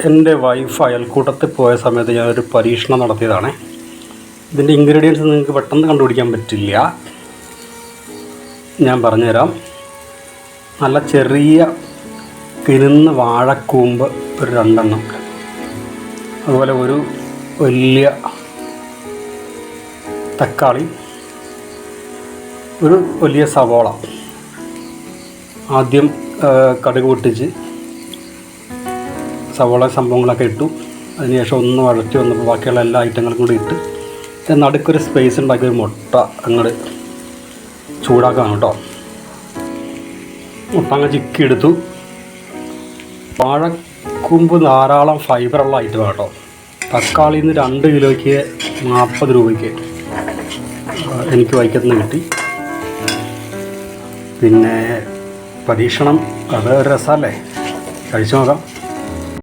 എന്റെ വൈഫ് അയൽക്കൂട്ടത്തിൽ പോയ സമയത്ത് ഞാനൊരു പരീക്ഷണം നടത്തിയതാണ്. ഇതിന്റെ ഇൻഗ്രീഡിയൻസ് നിങ്ങൾക്ക് പെട്ടെന്ന് കണ്ടുപിടിക്കാൻ പറ്റില്ല. ഞാൻ പറഞ്ഞുതരാം. നല്ല ചെറിയ കിനുന്ന വാഴക്കൂമ്പ് ഒരു രണ്ടെണ്ണം. അതുപോലെ ഒരു വലിയ തക്കാളി ഒരു വലിയ സവോള. ആദ്യം കടുക് പൊട്ടിച്ച് സവോള സംഭവങ്ങളൊക്കെ ഇട്ടു. അതിനുശേഷം ഒന്ന് വഴറ്റി വന്നപ്പോൾ ബാക്കിയുള്ള എല്ലാ ഐറ്റങ്ങളും കൂടി ഇട്ട് നടുക്കൊരു സ്പേസ് ഉണ്ടാക്കി ഒരു മുട്ട അങ്ങോട്ട് ചൂടാക്കാം കേട്ടോ. മുട്ട അങ്ങ് ചിക്കി എടുത്തു. വാഴക്കൂമ്പ് ധാരാളം ഫൈബറുള്ള ഐറ്റമാണ് കേട്ടോ. തക്കാളിയിൽ നിന്ന് രണ്ട് കിലോയ്ക്ക് നാൽപ്പത് രൂപയ്ക്ക്. എനിക്ക് വൈക്കത്തുനിന്ന് കിട്ടി. പിന്നെ പരീക്ഷണം. അത് രസമല്ലേ? കഴിച്ചു നോക്കാം.